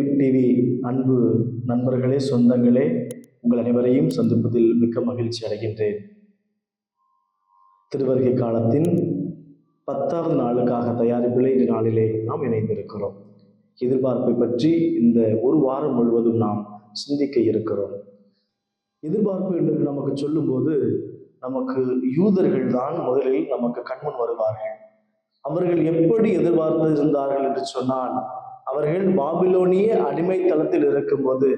TV அன்பு நண்பர்களே சொந்தங்களே உங்கள் அனைவரையும் சந்திப்பதில் மிக்க மகிழ்ச்சி அடைகின்றேன். திருவருகை காலத்தின் பத்தாவது நாளுக்காக தயாரிப்பில் இந்த நாளிலே நாம் இணைந்திருக்கிறோம். எதிர்பார்ப்பை பற்றி இந்த ஒரு வாரம் முழுவதும் நாம் சிந்திக்க இருக்கிறோம். எதிர்பார்ப்பு என்று நமக்கு சொல்லும்போது நமக்கு யூதர்கள் தான் முதலில் நமக்கு கண்முன் வருவார்கள். அவர்கள் எப்படி எதிர்பார்த்து இருந்தார்கள் என்று சொன்னால் அவர்கள் பாபிலோனிய அடிமைத்தளத்தில் இருக்கும் இருக்கும்போது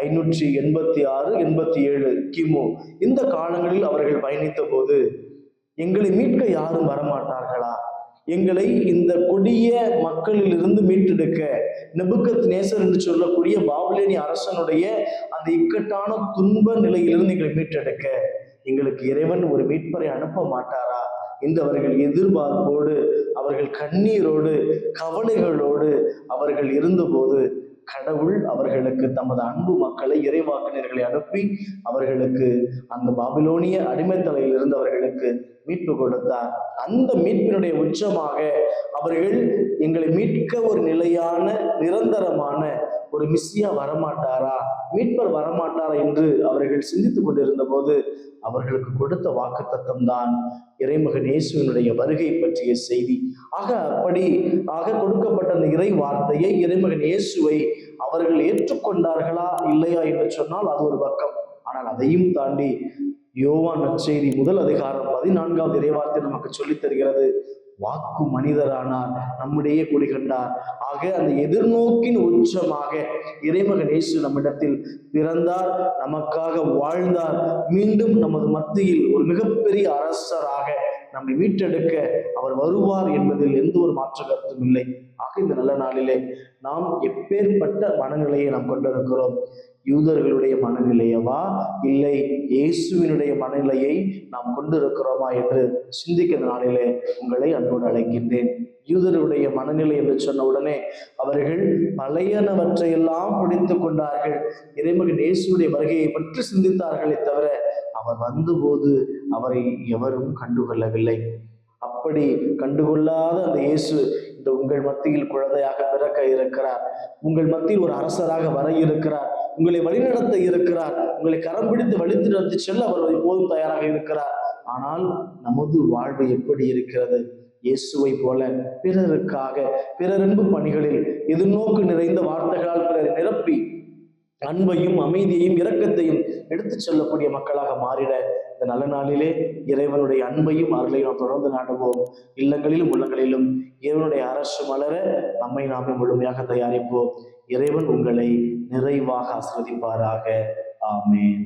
ஐநூற்றி எண்பத்தி ஆறு எண்பத்தி ஏழு கிமு. இந்த காலங்களில் அவர்கள் பயணித்த போது எங்களை மீட்க யாரும் வரமாட்டார்களா? எங்களை இந்த கொடிய மக்களிலிருந்து மீட்டெடுக்க நெபுக்கத் நேசர் என்று சொல்லக்கூடிய பாபிலேனி அரசனுடைய அந்த இக்கட்டான துன்ப நிலையிலிருந்து எங்களை மீட்டெடுக்க. எங்களுக்கு இறைவன் ஒரு மீட்பரை அனுப்ப மாட்டாரா? இந்தவர்கள் எதிர்பார்ப்போடு அவர்கள் கண்ணீரோடு கவலைகளோடு அவர்கள் இருந்தபோது கடவுள் அவர்களுக்கு தமது அன்பு மக்களை இறைவாக்கினர்களை அனுப்பி அவர்களுக்கு அந்த பாபிலோனிய அடிமைத்தலையில் இருந்தவர்களுக்கு மீட்பு கொடுத்தார். அந்த மீட்பினுடைய உச்சமாக அவர்கள் எங்களை மீட்க ஒரு நிலையான நிரந்தரமான ஒரு மிஸ்ஸியா வரமாட்டாரா? மீட்பர் வரமாட்டாரா என்று அவர்கள் சிந்தித்துக் கொண்டிருந்த போது அவர்களுக்கு கொடுத்த வாக்கு தத்தம் தான் இறைமகன் இயேசுவினுடைய வருகை பற்றிய செய்தி. ஆக அப்படி ஆக கொடுக்கப்பட்ட அந்த இறை வார்த்தையை இறைமகன் இயேசுவை அவர்கள் ஏற்றுக்கொண்டார்களா இல்லையா என்று சொன்னால் அது ஒரு பக்கம். ஆனால் அதையும் தாண்டி யோவான் நற்செய்தி முதல் அதிகாரம் பதினான்காவது இறைவார்த்தை நமக்கு சொல்லித் தருகிறது. வாக்கு மனிதரானார். நம்முடைய குடிகண்டார். ஆக அந்த எதிர்நோக்கின் உச்சமாக இறைமகன் இயேசு நம்மிடத்தில் பிறந்தார் நமக்காக வாழ்ந்தார். மீண்டும் நமது மத்தியில் ஒரு மிகப்பெரிய அரசராக நம்மை மீட்டெடுக்க அவர் வருவார் என்பதில் எந்த ஒரு மாற்று கருத்தும் இல்லை. ஆக இந்த நல்ல நாளிலே நாம் எப்பேற்பட்ட மனநிலையை நாம் கொண்டிருக்கிறோம். யூதர்களுடைய மனநிலையவா? இல்லை இயேசுவினுடைய மனநிலையை நாம் கொண்டிருக்கிறோமா என்று சிந்திக்கிற நாளிலே உங்களை அன்போடு அழைக்கின்றேன். யூதருடைய மனநிலை என்று சொன்ன உடனே அவர்கள் பழையனவற்றையெல்லாம் பிடித்து கொண்டார்கள். இறைமகன் இயேசுடைய வருகையை பற்றி சிந்தித்தார்களே தவிர அவர் வந்தபோது அவரை எவரும் கண்டுகொள்ளவில்லை. அப்படி கண்டுகொள்ளாத அந்த இயேசு இந்த உங்கள் மத்தியில் குழந்தையாக பிறக்க இருக்கிறார். உங்கள் மத்தியில் ஒரு அரசராக வர இருக்கிறார். உங்களை வழிநடத்த இருக்கிறார். உங்களை கரம் பிடித்து வழித்து நடத்தி செல்ல அவர் எப்போதும் தயாராக இருக்கிறார். ஆனால் நமது வாழ்வு எப்படி இருக்கிறது? இயேசுவை போல பிறருக்காக பிறரன்பு பணிகளில் எதிர்நோக்கு நிறைந்த வார்த்தைகளால் பிறரை நிரப்பி அன்பையும் அமைதியையும் இரக்கத்தையும் எடுத்துச் செல்லக்கூடிய மக்களாக மாறிட இந்த நல்ல நாளிலே இறைவனுடைய அன்பையும் அருளையும் நாம் தொடர்ந்து நாடுவோம். இல்லங்களிலும் உள்ளங்களிலும் இறைவனுடைய அரசு மலர நம்மை நாமே முழுமையாக தயாரிப்போம். இறைவன் உங்களை நிறைவாக ஆசிர்வதிப்பாராக. ஆமேன்.